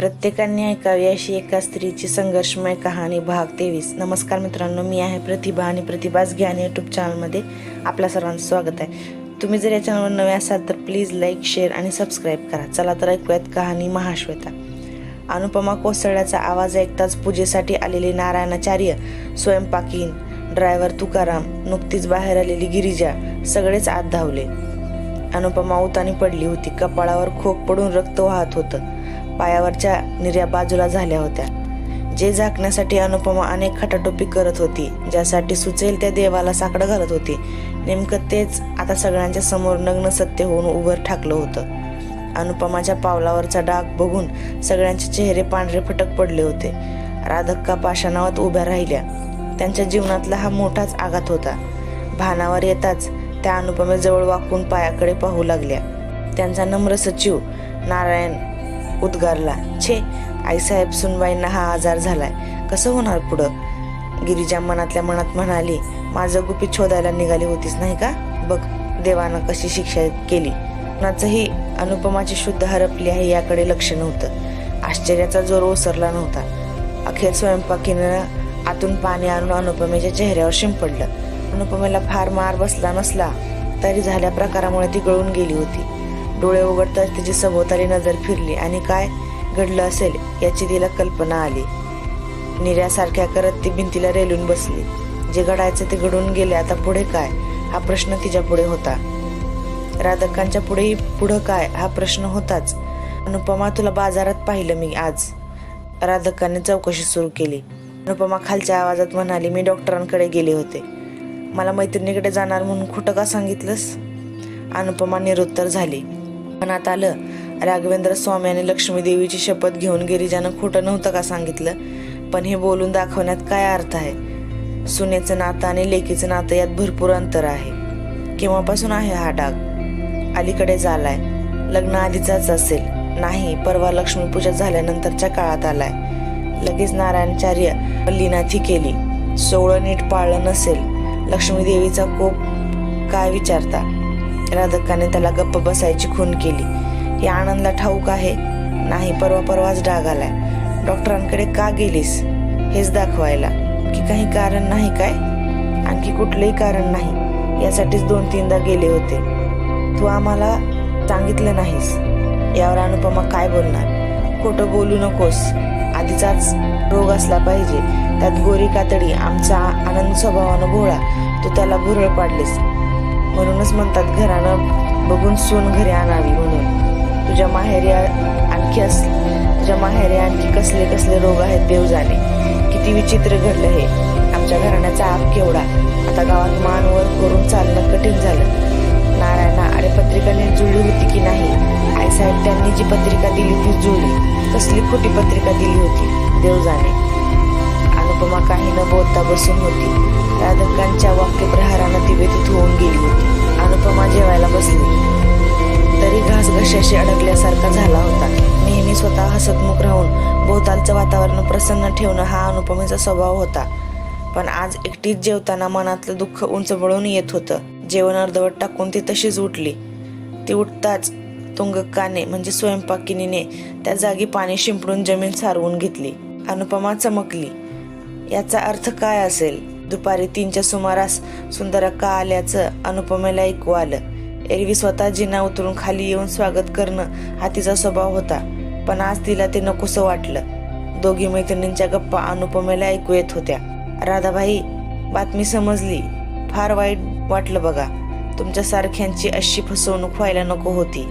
प्रत्येकाने ऐकावी अशी एका स्त्रीची संघर्षमय कहाणी भाग तेवीस. नमस्कार मित्रांनो मी आहे प्रतिभा आणि प्रतिभास घ्यान यूट्यूब चॅनलमध्ये आपल्या सर्वांचं स्वागत आहे. तुम्ही जर या चॅनलवर नवे असाल तर प्लीज लाईक शेअर आणि सबस्क्राईब करा. चला तर ऐकूयात कहाणी महाश्वेता. अनुपमा कोसळल्याचा आवाज ऐकताच पूजेसाठी आलेले नारायणाचार्य स्वयंपाकीन ड्रायव्हर तुकाराम नुकतीच बाहेर आलेली गिरिजा सगळेच आत धावले. अनुपमा उतानी पडली होती. कपाळावर खोक पडून रक्त वाहत होतं. पायावरच्या निर्या बाजूला झाल्या होत्या. जे झाकण्यासाठी अनुपमा अनेक खटाटोपी करत होती ज्यासाठी सुचेल त्या देवाला साकडं घालत होती. नेमकं तेच आता सगळ्यांच्या समोर नग्न सत्य होऊन उभं ठाकलं होतं. अनुपमाच्या पावलावरचा डाग बघून सगळ्यांचे चेहरे पांढरे फटक पडले होते. राधक्का पाषाणावत उभ्या राहिल्या. त्यांच्या जीवनातला हा मोठाच आघात होता. भानावर येताच त्या अनुपमेजवळ वाकून पायाकडे पाहू लागल्या. त्यांचा नम्र सचिव नारायण उद्गारला छे आईसाहेब सुनबाईंना हा आजार झालाय. कसं होणार पुढं? गिरिजा मनातल्या मनात म्हणाली माझं गुपित शोधायला निघाली होतीस नाही का? बघ देवानं कशी शिक्षा केली. कुणाचंही अनुपमाची शुद्ध हरपली आहे याकडे लक्ष नव्हतं. आश्चर्याचा जोर ओसरला नव्हता. अखेर स्वयंपाकीनं आतून पाणी आणून अनुपमेच्या चेहऱ्यावर शिंपडलं. अनुपमेला फार मार बसला नसला तरी झाल्या प्रकारामुळे ती गळून गेली होती. डोळे उघडताच तिची सभोवताली नजर फिरली आणि काय घडलं असेल याची तिला कल्पना आली. निर्यासारख्या करत ती भिंतीला रेलून बसली. जे घडायचं ते घडून गेले आता पुढे काय? हा प्रश्न तिच्या पुढे होता. राधकांच्या पुढेही पुढं काय? हा प्रश्न होताच. अनुपमा तुला बाजारात पाहिलं मी आज. राधकाने चौकशी सुरू केली. अनुपमा खालच्या आवाजात म्हणाली मी डॉक्टरांकडे गेले होते. मला मैत्रिणीकडे जाणार म्हणून खोटं का सांगितलंस? अनुपमा निरुत्तर झाली. मनात आलं. राघवेंद्र स्वामी आणि लक्ष्मी देवीची शपथ घेऊन गिरिजानं खोटं नव्हतं का सांगितलं? पण हे बोलून दाखवण्यात काय अर्थ आहे? सुनेचं नातं आणि लेकीचं नातं यात भरपूर अंतर आहे. केव्हापासून आहे हा डाग? अलीकडे झालाय. लग्न आधीचाच असेल. नाही परवा लक्ष्मीपूजा झाल्यानंतरच्या काळात आलाय. लगेच नारायणचार्य लीनाथी केली. सोहळं नीट पाळलं नसेल. लक्ष्मीदेवीचा कोप काय विचारता? राधकाने त्याला गप्प बसायची खून केली. या आनंदला ठाऊक आहे. नाही परवा परवाच डाग आलाय. डॉक्टरांकडे का गेलीस? हेच दाखवायला. की काही कारण नाही काय? आणखी कुठलंही कारण नाही. यासाठीच दोन तीनदा गेले होते. तू आम्हाला सांगितलं नाहीस. यावर अनुपमा काय बोलणार? खोटं बोलू नकोस. आधीचाच रोग असला पाहिजे. त्यात गोरी कातडी आमचा आनंद स्वभावानं भोळा. तू त्याला भुरळ पाडलीस. म्हणूनच म्हणतात घरानं बघून सून घरी आणावी म्हणून. तुझ्या माहेरी आणखी अस तुझ्या माहेरी आणखी कसले कसले रोग आहेत देव जाणे किती विचित्र घडलं हे. आमच्या घराण्याचा आप केवढा? आता गावात मानवर करून चालणं कठीण झालं. नारायणा अरे पत्रिका जुळली होती की नाही? आईसाहेब त्यांनी जी पत्रिका दिली ती जुळली. कसली खोटी पत्रिका दिली होती देव जाणे न बोलता बसून होती. राधकांच्या वाक्यप्रहारानं ती व्यतीत होऊन गेली होती. अनुपमा जेवायला बसली. तरी घास घशाशी अडकल्यासारखा झाला होता. नेहमी स्वतः हसतमुख राहून भोवतालचं वातावरण प्रसन्न ठेवणं हा अनुपमेचा स्वभाव होता. पण आज एकटीच जेवताना मनातलं दुःख उंचबळून येत होतं. जेवण अर्धवट टाकून ती तशीच उठली. ती उठताच तुंगकाने म्हणजे स्वयंपाकिनीने त्या जागी पाणी शिंपडून जमीन सारवून घेतली. अनुपमा चमकली. याचा अर्थ काय असेल? दुपारी तीनच्या सुमारास सुंदरक्का आल्याचं अनुपमेला ऐकू आलं एरवी स्वतः जिना उतरून खाली येऊन स्वागत करणं हा तिचा स्वभाव होता पण आज तिला ते नकोसं वाटलं. दोघी मैत्रिणींच्या गप्पा अनुपमेला ऐकू येत होत्या. राधाबाई बातमी समजली. फार वाईट वाटलं बघा. तुमच्यासारख्यांची अशी फसवणूक व्हायला नको होती.